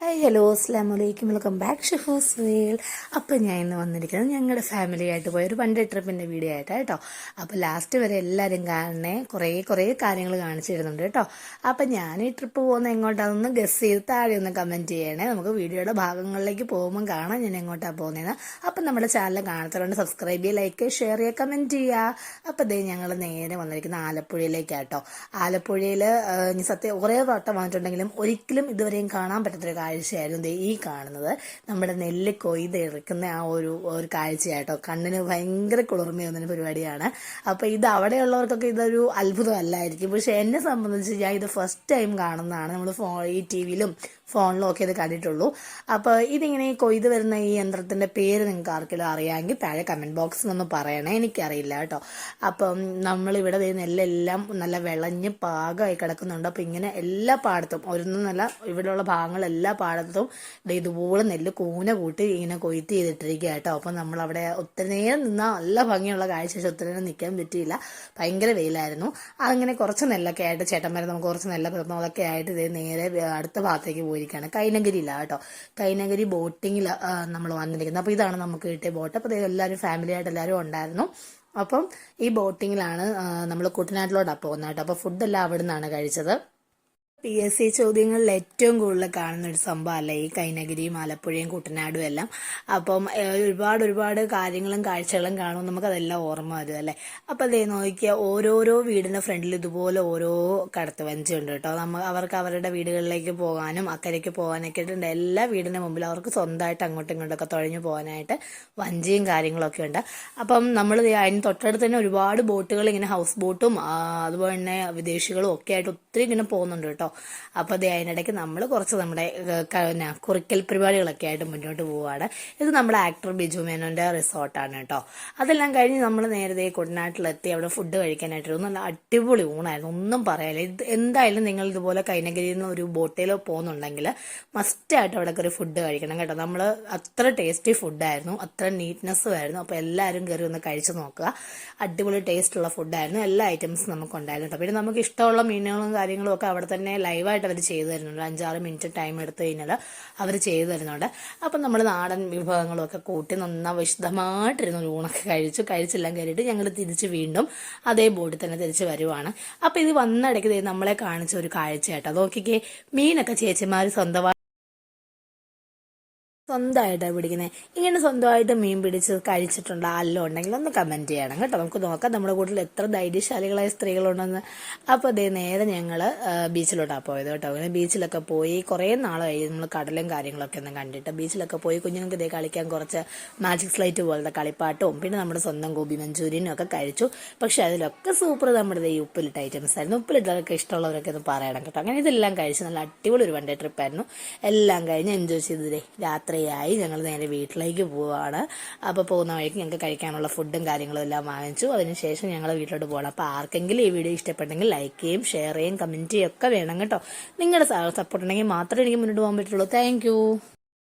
Hi hello അസ്ലാം വലൈക്കും welcome back ഷെഫൂസ് വേൾ അപ്പം ഞാൻ ഇന്ന് വന്നിരിക്കുന്നത് ഞങ്ങളുടെ ഫാമിലിയായിട്ട് പോയ ഒരു വൺ ഡേ ട്രിപ്പിന്റെ വീഡിയോ ആയിട്ടാണ് കേട്ടോ. അപ്പോൾ ലാസ്റ്റ് വരെ എല്ലാവരും കാണണേ കുറേ കുറേ കാര്യങ്ങൾ കാണിച്ചു തരുന്നുണ്ട് കേട്ടോ. അപ്പം ഞാൻ ഈ ട്രിപ്പ് പോകുന്ന എങ്ങോട്ടാണെന്ന് ഗസ് ചെയ്ത് താഴെ ഒന്ന് കമന്റ് ചെയ്യണേ. നമുക്ക് വീഡിയോയുടെ ഭാഗങ്ങളിലേക്ക് പോകുമ്പോൾ കാണാം ഞാൻ എങ്ങോട്ടാണ് പോകുന്നതെന്ന് അപ്പം നമ്മുടെ ചാനൽ കാണാത്തവരുണ്ട് സബ്സ്ക്രൈബ് ചെയ്യുക ലൈക്ക് ഷെയർ ചെയ്യുക കമന്റ് ചെയ്യുക. അപ്പം ഇതേ ഞങ്ങൾ നേരെ വന്നിരിക്കുന്ന ആലപ്പുഴയിലേക്കാട്ടോ ആലപ്പുഴയിൽ സത്യം കുറേ വട്ടം വന്നിട്ടുണ്ടെങ്കിലും ഒരിക്കലും ഇതുവരെയും കാണാൻ പറ്റാത്തൊരു കാഴ്ചയായിരുന്നു ഈ കാണുന്നത്. നമ്മുടെ നെല്ല് കൊയ്ത് ഇറക്കുന്ന ആ ഒരു ഒരു കാഴ്ചയായിട്ടോ കണ്ണിന് ഭയങ്കര കുളിർമയൊന്നൊരു പരിപാടിയാണ്. അപ്പോൾ ഇത് അവിടെയുള്ളവർക്കൊക്കെ ഇതൊരു അത്ഭുതമല്ലായിരിക്കും. പക്ഷെ എന്നെ സംബന്ധിച്ച് ഞാൻ ഇത് ഫസ്റ്റ് ടൈം കാണുന്നതാണ്. നമ്മൾ ഫോ ഈ ടി വിയിലും ഫോണിലും ഒക്കെ ഇത് കണ്ടിട്ടുള്ളൂ. അപ്പോൾ ഇതിങ്ങനെ കൊയ്ത് വരുന്ന ഈ യന്ത്രത്തിന്റെ പേര് നിങ്ങൾക്ക് ആർക്കെങ്കിലും അറിയാമെങ്കിൽ താഴെ കമന്റ് ബോക്സിൽ ഒന്ന് പറയണേ. എനിക്കറിയില്ല കേട്ടോ. അപ്പം നമ്മളിവിടെ നെല്ലെല്ലാം നല്ല വിളഞ്ഞ് പാകമായി കിടക്കുന്നുണ്ട്. അപ്പം ഇങ്ങനെ എല്ലാ പാടത്തും ഒരെന്നല്ല ഇവിടെയുള്ള ഭാഗങ്ങൾ എല്ലാ പാടത്തും ഇതുപോലെ നെല്ല് കൂന കൂട്ടി ഇങ്ങനെ കൊയ്ത്ത് ചെയ്തിട്ടിരിക്കുക കേട്ടോ. അപ്പം നമ്മളവിടെ ഒത്തിരി നേരം നിന്നാൽ നല്ല ഭംഗിയുള്ള കാഴ്ച പക്ഷെ ഒത്തിരി നേരം നിൽക്കാൻ പറ്റിയില്ല. ഭയങ്കര വെയിലായിരുന്നു. അങ്ങനെ കുറച്ച് നെല്ലൊക്കെ ആയിട്ട് ചേട്ടന്മാരെ നമുക്ക് കുറച്ച് തന്നു. അതൊക്കെ ആയിട്ട് നേരെ അടുത്ത ഭാഗത്തേക്ക് പോയിരിക്കുകയാണ് കൈനഗരിയിലാണ് കേട്ടോ. കൈനഗരി ബോട്ടിങ്ങിലാണ് നമ്മൾ വന്നിരിക്കുന്നത്. അപ്പോൾ ഇതാണ് നമുക്ക് കിട്ടിയ ബോട്ട്. അപ്പോൾ എല്ലാവരും ഫാമിലി ആയിട്ട് എല്ലാവരും ഉണ്ടായിരുന്നു. അപ്പം ഈ ബോട്ടിങ്ങിലാണ് നമ്മൾ കുട്ടനാട്ടിലോട്ടാണ് പോകുന്നത് കേട്ടോ. അപ്പോൾ ഫുഡെല്ലാം അവിടെ നിന്നാണ് കഴിച്ചത്. പി എസ് സി ചോദ്യങ്ങളിൽ ഏറ്റവും കൂടുതൽ കാണുന്ന ഒരു സംഭവമല്ല ഈ കൈനഗിരിയും ആലപ്പുഴയും കുട്ടനാടും എല്ലാം. അപ്പം ഒരുപാട് ഒരുപാട് കാര്യങ്ങളും കാഴ്ചകളും കാണും നമുക്കതെല്ലാം ഓർമ്മ വരും അല്ലേ? അപ്പം അതേ നോക്കിയാൽ ഓരോരോ വീടിന്റെ ഫ്രണ്ടിൽ ഇതുപോലെ ഓരോ കടത്ത് വഞ്ചിയുണ്ട് കേട്ടോ. നമ്മൾ അവർക്ക് അവരുടെ വീടുകളിലേക്ക് പോകാനും അക്കരയ്ക്ക് പോകാനൊക്കെ ഉണ്ട് എല്ലാ വീടിന്റെ മുമ്പിൽ അവർക്ക് സ്വന്തമായിട്ട് അങ്ങോട്ടും ഇങ്ങോട്ടൊക്കെ തുഴഞ്ഞു പോകാനായിട്ട് വഞ്ചിയും കാര്യങ്ങളൊക്കെ ഉണ്ട്. അപ്പം നമ്മൾ അതിന് തൊട്ടടുത്ത് തന്നെ ഒരുപാട് ബോട്ടുകൾ ഇങ്ങനെ ഹൗസ് ബോട്ടും അതുപോലെ തന്നെ വിദേശികളും ഒക്കെ ആയിട്ട് ഒത്തിരി ഇങ്ങനെ പോകുന്നുണ്ട് കേട്ടോ. അപ്പോൾ അത് അതിനിടയ്ക്ക് നമ്മൾ കുറച്ച് നമ്മുടെ പിന്നെ കുറിക്കൽ പരിപാടികളൊക്കെ ആയിട്ട് മുന്നോട്ട് പോവുകയാണ് ഇത് നമ്മുടെ ആക്ടർ ബിജു മേനോന്റെ റിസോർട്ടാണ് കേട്ടോ. അതെല്ലാം കഴിഞ്ഞ് നമ്മൾ നേരത്തെ കുട്ടനാട്ടിലെത്തി അവിടെ ഫുഡ് കഴിക്കാനായിട്ട് നല്ല അടിപൊളി ഊണായിരുന്നു. ഒന്നും പറയാനില്ല. ഇത് എന്തായാലും നിങ്ങൾ ഇതുപോലെ കൈനഗിരി നിന്ന് ഒരു ബോട്ടിലോ പോകുന്നുണ്ടെങ്കിൽ മസ്റ്റായിട്ട് അവിടെ കയറി ഫുഡ് കഴിക്കണം കേട്ടോ. നമ്മൾ അത്ര ടേസ്റ്റി ഫുഡായിരുന്നു അത്ര നീറ്റ്നെസ്സും ആയിരുന്നു. അപ്പോൾ എല്ലാവരും കയറി ഒന്ന് കഴിച്ചു നോക്കുക. അടിപൊളി ടേസ്റ്റുള്ള ഫുഡായിരുന്നു എല്ലാ ഐറ്റംസും നമുക്ക് ഉണ്ടായിരുന്നു കേട്ടോ. പിന്നെ നമുക്ക് ഇഷ്ടമുള്ള മീനുകളും കാര്യങ്ങളും ഒക്കെ അവിടെ തന്നെ ലൈവായിട്ട് അവർ ചെയ്തു തരുന്നുണ്ട്. അഞ്ചാറ് മിനിറ്റ് ടൈം എടുത്തു കഴിഞ്ഞാൽ അവർ ചെയ്തു തരുന്നുണ്ട്. അപ്പം നമ്മൾ നാടൻ വിഭവങ്ങളൊക്കെ കൂട്ടി നന്നാ വിശദമായിട്ടിരുന്ന് ഒരു ഊണൊക്കെ കഴിച്ചു. കഴിച്ചെല്ലാം കയറിയിട്ട് ഞങ്ങൾ തിരിച്ച് വീണ്ടും അതേ ബോട്ടിൽ തന്നെ തിരിച്ച് വരുവാണ്. അപ്പം ഇത് വന്നിടയ്ക്ക് നമ്മളെ കാണിച്ച ഒരു കാഴ്ച കേട്ടോ നോക്കിക്കേ മീനൊക്കെ ചേച്ചിമാർ സ്വന്തമായി സ്വന്തമായിട്ടാണ് പിടിക്കുന്നത് ഇങ്ങനെ സ്വന്തമായിട്ട് മീൻ പിടിച്ച് കഴിച്ചിട്ടുണ്ട്? ആരെല്ലാം ഉണ്ടെങ്കിൽ ഒന്ന് കമന്റ് ചെയ്യണം കേട്ടോ. നമുക്ക് നോക്കാം നമ്മുടെ കൂട്ടിൽ എത്ര ധൈര്യശാലികളായ സ്ത്രീകളുണ്ടെന്ന്. അപ്പോൾ അതേ നേരെ ഞങ്ങൾ ബീച്ചിലോട്ടാണ് പോയത് കേട്ടോ. അങ്ങനെ ബീച്ചിലൊക്കെ പോയി കുറേ നാളായി. നമ്മൾ കടലും കാര്യങ്ങളൊക്കെ ഒന്നും കണ്ടിട്ട്. ബീച്ചിലൊക്കെ പോയി കുഞ്ഞുങ്ങൾക്ക് ഇതേ കളിക്കാൻ കുറച്ച് മാജിക് സ്ലൈറ്റ് പോലത്തെ കളിപ്പാട്ടവും പിന്നെ നമ്മുടെ സ്വന്തം ഗോപി മഞ്ചൂരിയനും ഒക്കെ കഴിച്ചു. പക്ഷെ അതിലൊക്കെ സൂപ്പർ നമ്മുടെ ഈ ഉപ്പിലിട്ട ഐറ്റംസ് ആയിരുന്നു. ഉപ്പിലിട്ടതൊക്കെ ഇഷ്ടമുള്ളവരൊക്കെ ഒന്ന് പറയണം കേട്ടോ. അങ്ങനെ ഇതെല്ലാം കഴിച്ച് നല്ല അടിപൊളി ഒരു വൺ ഡേ ട്രിപ്പായിരുന്നു എല്ലാം കഴിഞ്ഞ് എൻജോയ് ചെയ്തതേ രാത്രിയായി ഞങ്ങൾ നേരെ വീട്ടിലേക്ക് പോവാണ്. അപ്പോൾ പോകുന്ന വഴിക്ക് ഞങ്ങൾക്ക് കഴിക്കാനുള്ള ഫുഡും കാര്യങ്ങളും എല്ലാം വാങ്ങിച്ചു. അതിനുശേഷം ഞങ്ങൾ വീട്ടിലോട്ട് പോകണം അപ്പോൾ ആർക്കെങ്കിലും ഈ വീഡിയോ ഇഷ്ടപ്പെട്ടെങ്കിൽ ലൈക്ക് ചെയ്യും ഷെയർ ചെയ്യും കമന്റ് ചെയ്യും ഒക്കെ വേണം കേട്ടോ. നിങ്ങളുടെ സപ്പോർട്ട് ഉണ്ടെങ്കിൽ മാത്രമേ എനിക്ക് മുന്നോട്ട് പോകാൻ പറ്റുള്ളൂ. താങ്ക്